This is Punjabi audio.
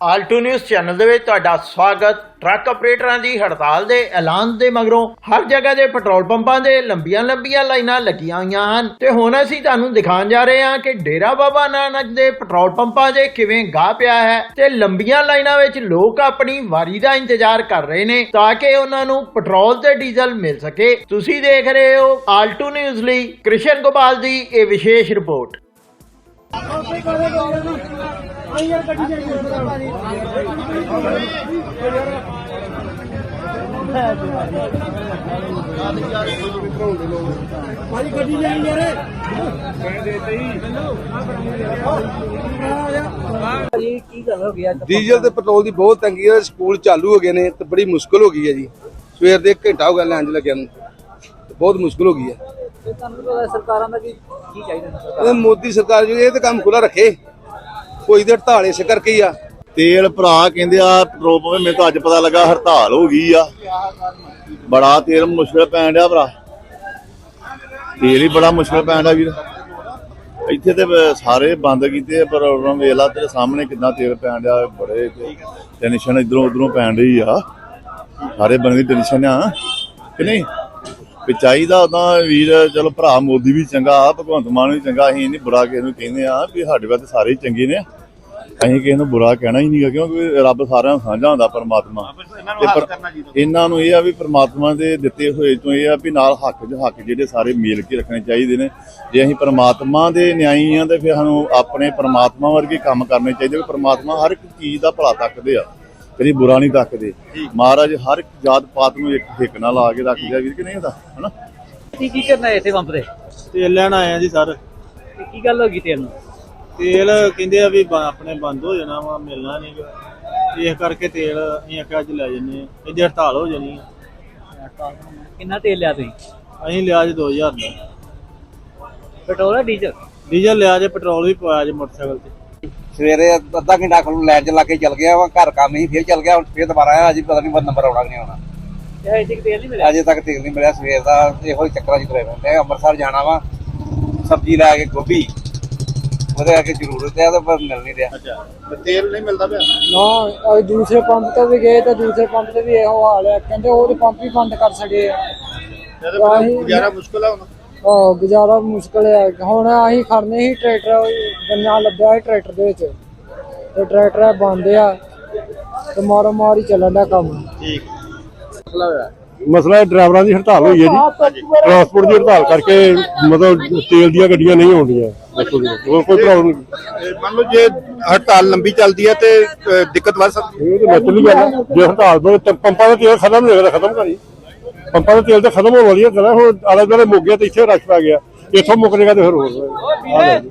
ਆਲਟੋ ਨਿਊਜ਼ ਚੈਨਲ ਦੇ ਵਿੱਚ ਤੁਹਾਡਾ ਸਵਾਗਤ। ਟਰੱਕ ਆਪਰੇਟਰਾਂ ਦੀ ਹੜਤਾਲ ਦੇ ਐਲਾਨ ਦੇ ਮਗਰੋਂ ਹਰ ਜਗ੍ਹਾ ਦੇ ਪੈਟਰੋਲ ਪੰਪਾਂ ਦੇ ਲੰਬੀਆਂ ਲੰਬੀਆਂ ਲਾਈਨਾਂ ਲੱਗੀਆਂ ਹੋਈਆਂ ਹਨ। ਤੇ ਹੁਣ ਅਸੀਂ ਤੁਹਾਨੂੰ ਦਿਖਾਉਣ ਜਾ ਰਹੇ ਹਾਂ ਕਿ ਡੇਰਾ ਬਾਬਾ ਨਾਨਕ ਦੇ ਪੈਟਰੋਲ ਪੰਪਾਂ ਦੇ ਕਿਵੇਂ ਗਾਹ ਪਿਆ ਹੈ ਤੇ ਲੰਬੀਆਂ ਲਾਈਨਾਂ ਵਿੱਚ ਲੋਕ ਆਪਣੀ ਵਾਰੀ ਦਾ ਇੰਤਜ਼ਾਰ ਕਰ ਰਹੇ ਨੇ ਤਾਂ ਕਿ ਉਹਨਾਂ ਨੂੰ ਪੈਟਰੋਲ ਤੇ ਡੀਜ਼ਲ ਮਿਲ ਸਕੇ। ਤੁਸੀਂ ਦੇਖ ਰਹੇ ਹੋ ਆਲਟੂ ਨਿਊਜ਼ ਲਈ ਕ੍ਰਿਸ਼ਨ ਗੋਪਾਲ ਦੀ ਇਹ ਵਿਸ਼ੇਸ਼ ਰਿਪੋਰਟ। ਭਾਜੀ ਗੱਡੀ ਜਾਈ ਯਾਰ ਭਾਜੀ ਕੀ ਗੱਲ ਹੋ ਗਈ ਅੱਜ ਡੀਜ਼ਲ ਤੇ ਪੈਟਰੋਲ ਦੀ ਬਹੁਤ ਤੰਗੀ ਹੈ, ਸਕੂਲ ਚਾਲੂ ਹੋ ਗਏ ਨੇ ਤੇ ਬੜੀ ਮੁਸ਼ਕਲ ਹੋ ਗਈ ਹੈ ਜੀ। ਸਵੇਰ ਦੇ 1 ਘੰਟਾ ਹੋ ਗਿਆ ਲੈਣ ਚ ਲੱਗਿਆ ਨੂੰ। ਤੇ ਬਹੁਤ ਮੁਸ਼ਕਲ ਹੋ ਗਈ ਹੈ। ਤੇ ਤੁਹਾਨੂੰ ਪਤਾ ਸਰਕਾਰਾਂ ਦਾ ਕੀ ਕੀ ਚਾਹੀਦਾ ਸਰਕਾਰ ਇਹ ਮੋਦੀ ਸਰਕਾਰ ਜੋ ਇਹ ਤੇ ਕੰਮ ਖੁੱਲਾ ਰੱਖੇ। ਕੋਈ ਤੇ ਹੜਤਾਲ ਇਸੇ ਕਰਕੇ ਹੀ ਆ। ਤੇਲ ਭਰਾ ਕਹਿੰਦੇ ਆ ਪੈਟਰੋਲ ਪੰਪ ਮੈਨੂੰ ਤਾਂ ਅੱਜ ਪਤਾ ਲੱਗਾ ਹੜਤਾਲ ਹੋ ਗਈ ਆ। ਬੜਾ ਤੇਲ ਮੁਸ਼ਕਲ ਪੈਣ ਡਿਆ ਭਰਾ। ਤੇਲ ਹੀ ਬੜਾ ਮੁਸ਼ਕਲ ਪੈਣ ਡਿਆ ਵੀਰ। ਇੱਥੇ ਤੇ ਸਾਰੇ ਬੰਦ ਕੀਤੇ ਆ, ਪਰ ਉਹਨਾਂ ਵੇਖ ਲਾ ਤੇਰੇ ਸਾਹਮਣੇ ਕਿੰਨਾ ਤੇਲ ਪੈਣ ਡਿਆ ਬੜੇ ਟੈਨਸ਼ਨ ਇਧਰੋਂ ਉਧਰੋਂ ਪੈਣ ਰਹੀ ਆ। ਸਾਰੇ ਬੰਦੇ ਦੀ ਟੈਨਸ਼ਨ ਆ ਕਿ ਨਹੀਂ? ਵੀ ਚਾਹੀਦਾ ਤਾਂ ਵੀਰ ਚਲੋ ਭਰਾ ਮੋਦੀ ਵੀ ਚੰਗਾ ਆ ਭਗਵੰਤ ਮਾਨ ਵੀ ਚੰਗਾ ਅਸੀਂ ਨਹੀਂ ਬੁਰਾ ਕਿਸੇ ਨੂੰ ਕਹਿੰਦੇ ਆ ਵੀ ਸਾਡੇ ਵਾਸਤੇ ਸਾਰੇ ਹੀ ਚੰਗੇ ਨੇ। ਅਸੀਂ ਕਿਸੇ ਨੂੰ ਬੁਰਾ ਕਹਿਣਾ ਹੀ ਨਹੀਂਗਾ ਕਿਉਂਕਿ ਰੱਬ ਸਾਰਿਆਂ ਨੂੰ ਸਾਂਝਾ ਹੁੰਦਾ ਪਰਮਾਤਮਾ। ਤੇ ਪਰ ਇਹਨਾਂ ਨੂੰ ਇਹ ਆ ਵੀ ਪਰਮਾਤਮਾ ਦੇ ਦਿੱਤੇ ਹੋਏ ਤੋਂ ਇਹ ਆ ਵੀ ਨਾਲ ਹੱਕ ਦੇ ਹੱਕ ਜਿਹੜੇ ਸਾਰੇ ਮੇਲ ਕੇ ਰੱਖਣੇ ਚਾਹੀਦੇ ਨੇ। ਜੇ ਅਸੀਂ ਪਰਮਾਤਮਾ ਦੇ ਨਿਆਈ ਆ ਤੇ ਫਿਰ ਸਾਨੂੰ ਆਪਣੇ ਪਰਮਾਤਮਾ ਵਰਗੇ ਕੰਮ ਕਰਨੇ ਚਾਹੀਦੇ ਵੀ ਪਰਮਾਤਮਾ ਹਰ ਇੱਕ ਚੀਜ਼ ਦਾ ਭਲਾ ਤੱਕਦੇ ਆ। ਕਦੀ ਬੁਰਾ ਨਹੀਂ ਤੱਕਦੇ ਮਹਾਰਾਜ ਹਰ ਇੱਕ ਜਾਤ ਪਾਤ ਨੂੰ ਇੱਕ ਨਾਲ ਲਾ ਕੇ ਰੱਖਦੇ ਆ ਵੀਰ ਕਿ ਨਹੀਂ ਹੁੰਦਾ? ਹਨਾ? ਕੀ ਕੀ ਕਰਨਾ ਇੱਥੇ ਪੰਪ ਤੇ? ਤੇਲ ਲੈਣ ਆਏ ਆ ਜੀ ਸਰ। ਤੇ ਕੀ ਗੱਲ ਹੋ ਗਈ ਤੇਲ ਨੂੰ? ਤੇਲ ਕਹਿੰਦੇ ਆ ਵੀ ਬ- ਆਪਣੇ ਬੰਦ ਹੋ ਜਾਣਾ ਵਾ ਮਿਲਣਾ ਨਹੀਂ ਇਸ ਕਰਕੇ ਤੇਲ ਅਸੀਂ ਆਖਿਆ ਅੱਜ ਲੈ ਜੰਨੇ ਆ। ਇਹਦੀ ਹੜਤਾਲ ਹੋ ਜਾਣੀ ਆ। ਕਿੰਨਾ ਤੇਲ ਲਿਆ ਤੁਸੀਂ? ਅਸੀਂ ਲਿਆ ਜੀ 2000 ਦਾ। Petrol diesel? ਡੀਜ਼ਲ ਲਿਆ ਜੇ ਪੈਟਰੋਲ ਵੀ ਪਵਾਇਆ ਜੇ ਮੋਟਰਸਾਈਕਲ ਤੇ। ਸਵੇਰੇ ਅੱਧਾ ਘੰਟਾ ਖਲੂ ਲੈਣ ਚ ਲਾ ਕੇ ਚੱਲ ਗਿਆ ਵਾ ਘਰ ਕੰਮ ਹੀ ਫਿਰ ਚੱਲ ਗਿਆ ਹੁਣ ਫਿਰ ਦੁਬਾਰਾ ਆਇਆ ਅਜੇ ਪਤਾ ਨਹੀਂ ਬਸ ਨੰਬਰ ਆਉਣਾ ਕਿ ਨਹੀਂ ਆਉਣਾ। ਅਜੇ ਤੱਕ ਤੇਲ ਨਹੀਂ ਮਿਲਿਆ ਸਵੇਰ ਦਾ ਇਹੋ ਹੀ ਚੱਕਰਾਂ ਚ ਤੁਰੇ ਰਹਿੰਦੇ ਆ ਅੰਮ੍ਰਿਤਸਰ ਜਾਣਾ ਵਾ ਸਬਜ਼ੀ ਲੈ ਕੇ ਗੋਭੀ ਉਹਦੇ ਕਰਕੇ ਜ਼ਰੂਰਤ ਹੈ ਤਾਂ ਪਰ ਮਿਲ ਨਹੀਂ ਰਿਹਾ। ਤੇਲ ਨਹੀਂ ਮਿਲਦਾ ਪਿਆ? ਨਾ ਅੱਜ ਦੂਸਰੇ ਪੰਪ ਤੇ ਵੀ ਗਏ ਤੇ ਦੂਸਰੇ ਪੰਪ ਤੇ ਵੀ ਇਹੋ ਹਾਲ ਹੈ ਕਹਿੰਦੇ ਉਹ ਪੰਪ ਹੀ ਬੰਦ ਕਰ ਛੜੇ ਆ। ਗੁਜ਼ਾਰਾ ਮੁਸ਼ਕਲ ਆ ਹੁਣ। ਆਹ ਗੁਜ਼ਾਰਾ ਮੁਸ਼ਕਲ ਹੈ। ਹੁਣ ਅਸੀਂ ਖੜਨੇ ਹੀ ਟਰੈਕਟਰ ਗੰਨਾ ਲੱਦਿਆ ਹੈ ਟਰੈਕਟਰ ਦੇ ਵਿੱਚ। ਤੇ ਟਰੈਕਟਰ ਬੰਦ ਆ ਤੇ ਮਾਰੋ ਮਾਰ ਹੀ ਚੱਲਣ ਦਾ ਕੰਮ। ਮਸਲਾ ਇਹ ਡਰਾਈਵਰਾਂ ਦੀ ਹੜਤਾਲ ਹੋਈ ਹੈ ਜੀ। ਟਰਾਂਸਪੋਰਟ ਦੀ ਹੜਤਾਲ ਕਰਕੇ ਮਤਲਬ ਤੇਲ ਦੀਆਂ ਗੱਡੀਆਂ ਨਹੀਂ ਆਉਂਦੀਆਂ। ਹੋਰ ਕੋਈ ਪ੍ਰੋਬਲਮ ਨਹੀਂ ਮੰਨ ਲਓ ਜੇ ਹੜਤਾਲ ਲੰਬੀ ਚੱਲਦੀ ਹੈ ਤੇ ਦਿੱਕਤ ਵੱਧ ਸਕਦੀ ਇਹ ਤਾਂ ਨੈਚੁਰਲੀ ਗੱਲ ਹੈ। ਜੇ ਹੜਤਾਲ ਤੋਂ ਪੰਪਾਂ ਦਾ ਤੇਲ ਖਤਮ ਨਹੀਂ ਹੋਏਗਾ ਤਾਂ ਖਤਮ ਕਰੀ। ਪੰਪਾਂ ਦਾ ਤੇਲ ਤਾਂ ਖਤਮ ਹੋਣ ਵਾਲੀ ਹੈ ਹੈ ਹੁਣ ਆਲੇ ਦੁਆਲੇ ਮੁੱਕ ਗਿਆ ਤੇ ਇੱਥੇ ਰਸ਼ ਪੈ ਗਿਆ ਇੱਥੋਂ ਮੁੱਕ ਜਾਏਗਾ ਤੇ ਫਿਰ ਹੋਰ ਆ ਲਓ ਜੀ।